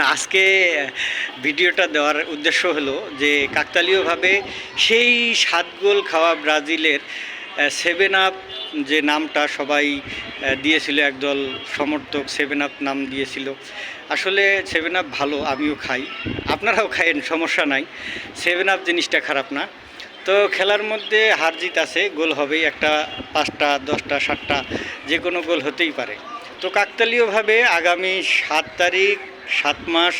আজকে ভিডিওটা দেওয়ার উদ্দেশ্য হলো যে কাকতালীয়ভাবে সেই সাত গোল খাওয়া ব্রাজিলের সেভেন আপ যে নামটা সবাই দিয়েছিল, একদল সমর্থক সেভেন আপ নাম দিয়েছিল। আসলে সেভেন আপ ভালো, আমিও খাই। আপনারাও খাইয়েন সমস্যা নাই। সেভেন আপ জিনিসটা খারাপ না। তো খেলার মধ্যে হার জিত আছে, গোল হবেই একটা, পাঁচটা, দশটা, সাতটা, যে কোনো গোল হতেই পারে। তো কাকতালীয়ভাবে আগামী সাত তারিখ সাত মাস,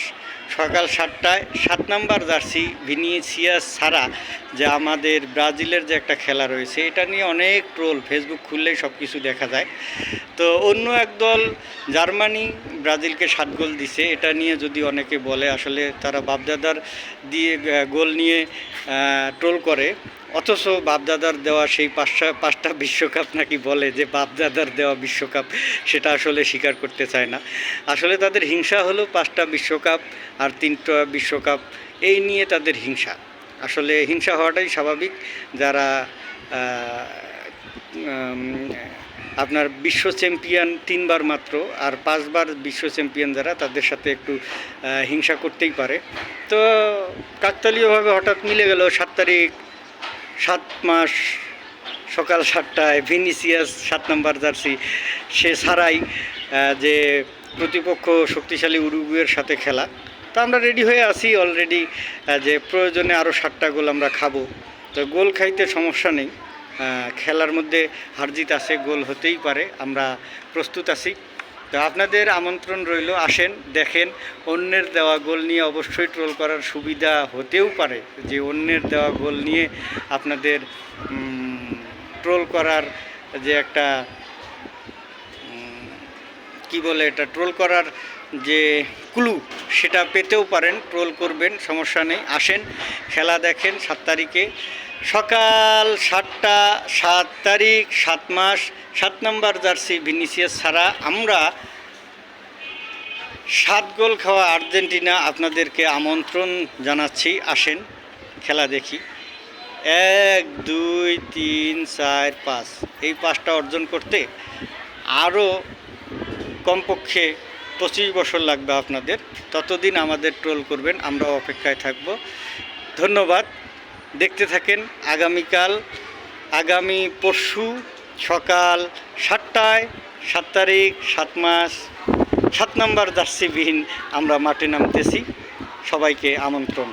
সকাল সাতটায়। সাত নাম্বার জার্সি ভিনিসিয়াস ছাড়া যে আমাদের ব্রাজিলের যে একটা খেলা রয়েছে, এটা নিয়ে অনেক ট্রোল। ফেসবুক খুললেই সব কিছু দেখা যায়। তো অন্য একদল জার্মানি ব্রাজিলকে সাত গোল দিছে। এটা নিয়ে যদি অনেকে বলে, আসলে তারা বাপদাদার দিয়ে গোল নিয়ে ট্রোল করে। অথচ বাপদাদার দেওয়া সেই পাঁচটা পাঁচটা বিশ্বকাপ নাকি বলে যে বাপদাদার দেওয়া বিশ্বকাপ, সেটা আসলে স্বীকার করতে চায় না। আসলে তাদের হিংসা হলো পাঁচটা বিশ্বকাপ আর তিনটা বিশ্বকাপ। এই নিয়ে তাদের হিংসা। আসলে হিংসা হওয়াটাই স্বাভাবিক। যারা আপনার বিশ্ব চ্যাম্পিয়ন তিনবার মাত্র আর পাঁচবার বিশ্ব চ্যাম্পিয়ন যারা, তাদের সাথে একটু হিংসা করতেই পারে। তো কাকতালীয়ভাবে হঠাৎ মিলে গেল সাত তারিখ, সাত মাস সকাল সাতটায় ভিনিসিয়াস সাত নম্বর জার্সি, সে ছাড়াই যে প্রতিপক্ষ শক্তিশালী উরুগুয়ের সাথে খেলা। তো আমরা রেডি হয়ে আছি অলরেডি যে প্রয়োজনে আরও সাতটা গোল আমরা খাব। তো গোল খাইতে সমস্যা নেই। খেলার মধ্যে হারজিত আছে, গোল হতেই পারে, আমরা প্রস্তুত আছি। তো আপনাদের আমন্ত্রণ রইল, আসেন, দেখেন, অন্যের দেওয়া গোল নিয়ে অবশ্যই ট্রোল করার সুবিধা হতেও পারে যে অন্যের দেওয়া গোল নিয়ে আপনাদের ট্রোল করার যে একটা কি বলে এটা ট্রোল করার যে ক্লু সেটা পেতেও পারেন, ট্রোল করবেন, সমস্যা নেই। আসেন, খেলা দেখেন সাত তারিখে। সকাল সাতটা, সাত তারিখ, সাত মাস, সাত নম্বর জার্সি ভিনিসিয়াস ছাড়া আমরা সাত গোল খাওয়া আর্জেন্টিনা আপনাদেরকে আমন্ত্রণ জানাচ্ছি। আসেন, খেলা দেখি। এক, দুই, তিন, চার, পাঁচ। এই পাঁচটা অর্জন করতে আরও কমপক্ষে পঁচিশ বছর লাগবে আপনাদের। ততদিন আমাদের ট্রোল করবেন আমরা অপেক্ষায় থাকব। ধন্যবাদ। দেখতে থাকেন আগামীকাল, আগামী পরশু সকাল সাতটায়, সাত তারিখ, সাত মাস, সাত নম্বর জার্সিবিহীন আমরা মাঠে নামতেছি। সবাইকে আমন্ত্রণ।